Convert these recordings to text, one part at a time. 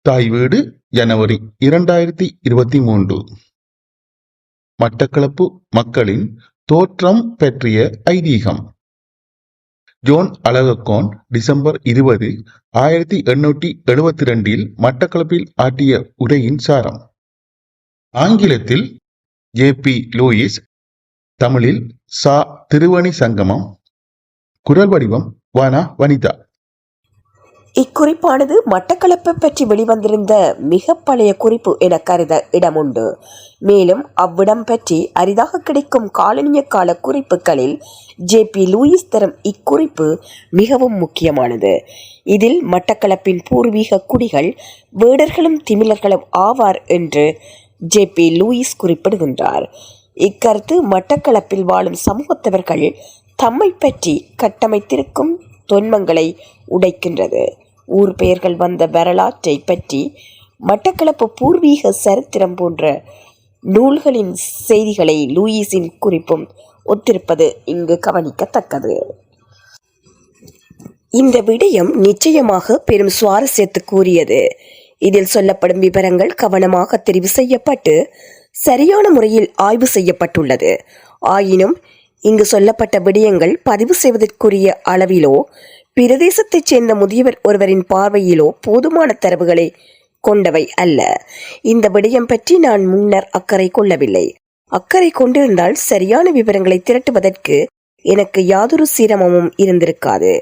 தாய் வீடு ஜனவரி இரண்டாயிரத்தி இருபத்தி மூன்று. மட்டக்களப்பு மக்களின் தோற்றம் பற்றிய ஐதீகம். ஜோன் அழகக்கோன் டிசம்பர் இருபது ஆயிரத்தி எண்ணூற்றி எழுபத்தி ரெண்டில் மட்டக்களப்பில் ஆற்றிய உரையின் சாரம். ஆங்கிலத்தில் ஜே பி லூயிஸ் தமிழில் சா திருவணி சங்கமம் குரல் வடிவம் வானா வனிதா. இக்குறிப்பானது மட்டக்களப்பு பற்றி வெளிவந்திருந்த மிக பழைய குறிப்பு என கருத இடமுண்டு. மேலும் அவ்விடம் பற்றி அரிதாக கிடைக்கும் காலனிய கால குறிப்புகளில் ஜே பி லூயிஸ் தரும் இக்குறிப்பு மிகவும் முக்கியமானது. இதில் மட்டக்களப்பின் பூர்வீக குடிகள் வேடர்களும் திமிழர்களும் ஆவார் என்று ஜே பி லூயிஸ் குறிப்பிடுகின்றார். இக்கருத்து மட்டக்களப்பில் வாழும் சமூகத்தவர்கள் தம்மை பற்றி கட்டமைத்திருக்கும் தொன்மங்களை உடைக்கின்றது. ஊர் பெயர்கள் வந்த வரலாற்றை பற்றி மட்டக்களப்பு பூர்வீக சரித்திரம் போன்ற நூல்களின் செய்திகளை லூயிஸின் குறிப்பும் ஒத்திருப்பது இங்கு கவனிக்கத்தக்கது. இந்த விடயம் நிச்சயமாக பெரும் சுவாரஸ்யத்துக்குரியது இதில் சொல்லப்படும் விவரங்கள் கவனமாக தெரிவு செய்யப்பட்டு சரியான முறையில் ஆய்வு செய்யப்பட்டுள்ளது. ஆயினும் இங்கு சொல்லப்பட்ட விடயங்கள் பதிவு செய்வதற்குரிய அளவிலோ பிரதேசத்தைச் சேர்ந்த முதியவர் ஒருவரின் பார்வையிலோ போதுமான தரவுகளை கொண்டவை அல்ல. இந்த விடயம் பற்றி நான் முன்னர் அக்கறை கொள்ளவில்லை. அக்கறை கொண்டிருந்தால் சரியான விவரங்களை திரட்டுவதற்கு எனக்கு யாதொரு சிரமமும் இருந்திருக்காது.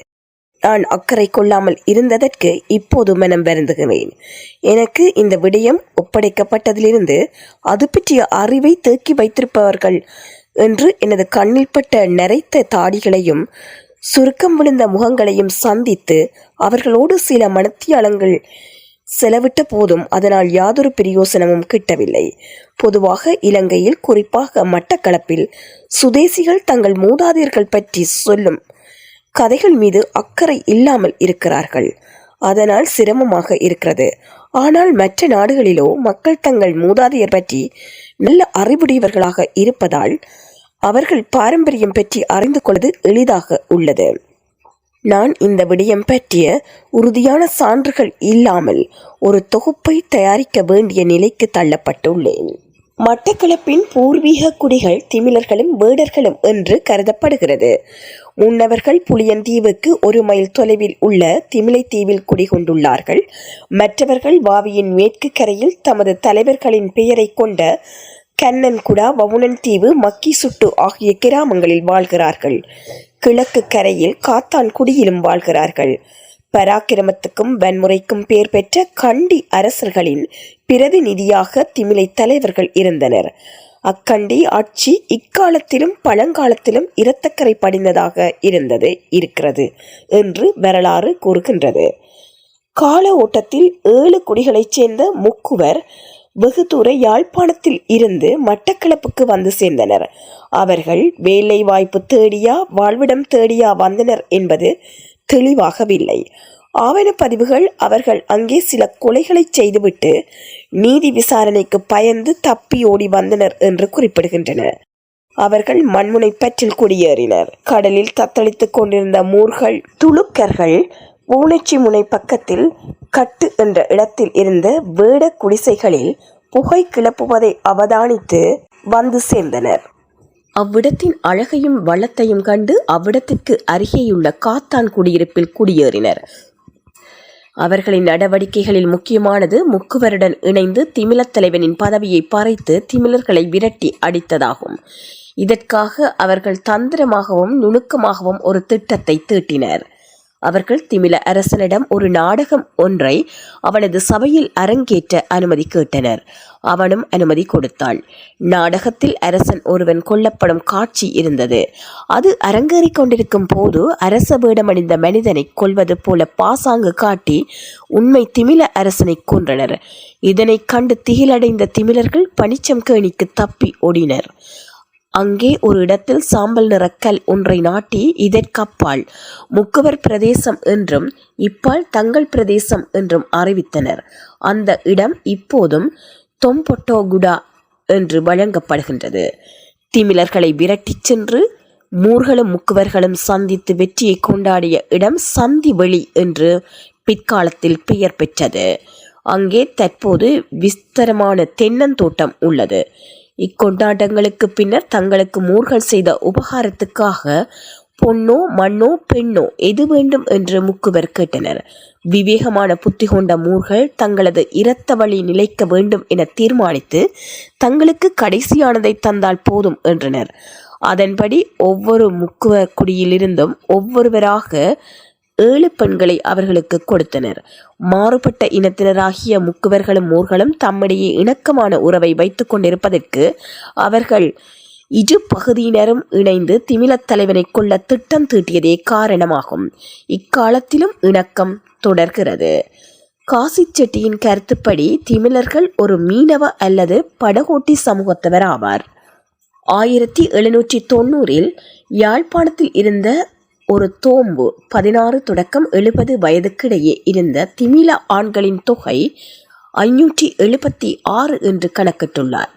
நான் அக்கறை கொள்ளாமல் இருந்ததற்கு இப்போது மனம் வருந்துகிறேன். எனக்கு இந்த விடயம் ஒப்படைக்கப்பட்டதிலிருந்து அது பற்றிய அறிவை தேக்கி வைத்திருப்பவர்கள் என்று எனது கண்ணில் பட்ட நரைத்த தாடிகளையும் சுருக்கம் விழுந்த முகங்களையும் சந்தித்து அவர்களோடு சில மனத்தியாளங்கள் செலவிட்ட போதும் அதனால் யாதொரு பிரயோசனமும் கிட்டவில்லை. பொதுவாக இலங்கையில் குறிப்பாக மட்டக்களப்பில் சுதேசிகள் தங்கள் மூதாதையர்கள் பற்றி சொல்லும் கதைகள் மீது அக்கறை இல்லாமல் இருக்கிறார்கள். அதனால் சிரமமாக இருக்கிறது. ஆனால் மற்ற நாடுகளிலோ மக்கள் தங்கள் மூதாதையர் பற்றி நல்ல அறிவுடையவர்களாக இருப்பதால் அவர்கள் பாரம்பரியம் பற்றி அறிந்து கொள்வது எளிதாக உள்ளது. நான் இந்த விடயம் பற்றிய உறுதியான சான்றுகள் இல்லாமல் ஒரு தொகுப்பை தயாரிக்க வேண்டிய நிலைக்கு தள்ளப்பட்டுள்ளேன். மட்டக்களப்பின் பூர்வீக குடிகள் திமிழர்களும் வேடர்களும் என்று கருதப்படுகிறது. முன்னவர்கள் புளியந்தீவுக்கு ஒரு மைல் தொலைவில் உள்ள திமிழைத்தீவில் குடிகொண்டுள்ளார்கள். மற்றவர்கள் வாவியின் மேற்கு கரையில் தமது தலைவர்களின் பெயரை கொண்ட கண்ணன்குடா வவுனன் தீவு மக்கி சுட்டு ஆகிய கிராமங்களில் வாழ்கிறார்கள். கிழக்கு கரையில் காத்தான்குடியிலும் வாழ்கிறார்கள். பராக்கிரமத்துக்கும் வன்முறைக்கும் பெயர் பெற்ற கண்டி அரசர்களின் பிரதிநிதியாக திமிலை தலைவர்கள் இருந்தனர். அக்கண்டி ஆட்சி இக்காலத்திலும் பழங்காலத்திலும் இரத்தக்கரை படிந்ததாக இருந்தது இருக்கிறது என்று வரலாறு கூறுகின்றது. கால ஓட்டத்தில் ஏழு குடிகளைச் சேர்ந்த முக்குவர் வெகு தூர யாழ்ப்பாணத்தில் இருந்து மட்டக்களப்புக்கு வந்து சேர்ந்தனர். அவர்கள் வேலை வாய்ப்பு தேடியா வாழ்விடம் தேடியா வந்தனர் என்பது தெளிவாகவில்லை. ஆவணப்பதிவுகள் அவர்கள் அங்கே சில கொலைகளை செய்துவிட்டு நீதி விசாரணைக்கு பயந்து தப்பி ஓடி வந்தனர் என்று குறிப்பிடுகின்றன. அவர்கள் மண்முனை பற்றில் குடியேறினர். கடலில் தத்தளித்துக் கொண்டிருந்த மூர்கள் துளுக்கர்கள் ஊனச்சி முனை பக்கத்தில் கட்டு என்ற இடத்தில் இருந்த வேட குடிசைகளில் புகை கிளப்புவதை அவதானித்து வந்து சேர்ந்தனர். அவ்விடத்தின் அழகையும் வளத்தையும் கண்டு அவ்விடத்திற்கு அருகேயுள்ள காத்தான் குடியிருப்பில் குடியேறினர். அவர்களின் நடவடிக்கைகளில் முக்கியமானது முக்குவருடன் இணைந்து திமிழத் தலைவனின் பதவியை பறைத்து திமிலர்களை விரட்டி அடித்ததாகும். இதற்காக அவர்கள் தந்திரமாகவும் நுணுக்கமாகவும் ஒரு திட்டத்தை தீட்டினர். அவர்கள் திமில அரசனிடம் ஒரு நாடகம் ஒன்றை அவனது சபையில் அரங்கேற்ற அனுமதி கேட்டனர். அவனும் அனுமதி கொடுத்தாள். நாடகத்தில் அரசன் ஒருவன் கொல்லப்படும் காட்சி இருந்தது. அது அரங்கேறிக் கொண்டிருக்கும் போது அரச வேடமணிந்த மனிதனை கொல்வது போல பாசாங்கு காட்டி உண்மை திமில அரசனை கொன்றனர். இதனைக் கண்டு திகிலடைந்த திமிலர்கள் பனிச்சம் கேணிக்கு தப்பி ஓடினர். அங்கே ஒரு இடத்தில் சாம்பல் நிறக்கல் ஒன்றை நாட்டி இதற்கப்பால் முக்குவர் பிரதேசம் என்றும் இப்பால் தங்கள் பிரதேசம் என்றும் அறிவித்தனர். அந்த இடம் இப்போதும் தொம்பொட்டோகுடா என்று வழங்கப்படுகின்றது. திமிலர்களை விரட்டிச் சென்று மூர்களும் முக்குவர்களும் சந்தித்து வெற்றியை கொண்டாடிய இடம் சந்தி வெளி என்று பிற்காலத்தில் பெயர் பெற்றது. அங்கே தற்போது விஸ்தரமான தென்னந்தோட்டம் உள்ளது. இக்கொண்டாட்டங்களுக்கு பின்னர் தங்களுக்கு மூர்கள் செய்த உபகாரத்துக்காக பொன்னோ மண்ணோ பெண்ணோ எது வேண்டும் என்று முக்குவர் கேட்டனர். விவேகமான புத்தி கொண்ட மூர்கள் தங்களது இரத்த வழி நிலைக்க வேண்டும் என தீர்மானித்து தங்களுக்கு கடைசியானதை தந்தால் போதும் என்றனர். அதன்படி ஒவ்வொரு முக்குவர் குடியிலிருந்தும் ஒவ்வொருவராக ஏழு பெண்களை அவர்களுக்கு கொடுத்தனர். மாறுபட்ட இனத்தினராகிய முக்குவர்களும் ஊர்களும் தம்மிடையே இணக்கமான உறவை வைத்துக் கொண்டிருப்பதற்கு அவர்கள் இரு பகுதியினரும் இணைந்து திமிலத் தலைவனை கொள்ள திட்டம் தீட்டியதே காரணமாகும். இக்காலத்திலும் இணக்கம் தொடர்கிறது. காசி செட்டியின் கருத்துப்படி திமிலர்கள் ஒரு மீனவ அல்லது படகோட்டி சமூகத்தவர் ஆவார். ஆயிரத்தி எழுநூற்றி தொண்ணூறில் யாழ்ப்பாணத்தில் இருந்த ஒரு தோம்பு பதினாறு தொடக்கம் எழுபது வயதுக்கிடையே இருந்த திமில ஆண்களின் தொகை ஐநூற்றி எழுபத்தி ஆறு என்று கணக்கிட்டுள்ளார்.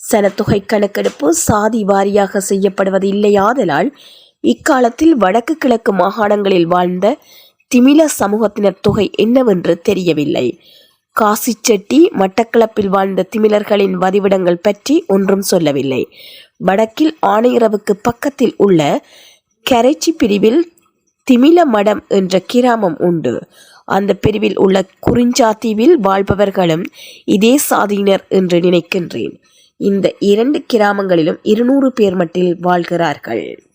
சனத்தொகை கணக்கெடுப்பு சாதி வாரியாக செய்யப்படுவது இல்லையாதலால் இக்காலத்தில் வடக்கு கிழக்கு மாகாணங்களில் வாழ்ந்த திமில சமூகத்தினர் தொகை என்னவென்று தெரியவில்லை. காசிச்செட்டி மட்டக்களப்பில் வாழ்ந்த திமிலர்களின் வதிவிடங்கள் பற்றி ஒன்றும் சொல்லவில்லை. வடக்கில் ஆணையரவுக்கு பக்கத்தில் உள்ள கரைச்சி பிரிவில் திமில மடம் என்ற கிராமம் உண்டு. அந்த பிரிவில் உள்ள குறிஞ்சாத்தீவில் வாழ்பவர்களும் இதே சாதியினர் என்று நினைக்கின்றேன். இந்த இரண்டு கிராமங்களிலும் இருநூறு பேர் மட்டில் வாழ்கிறார்கள்.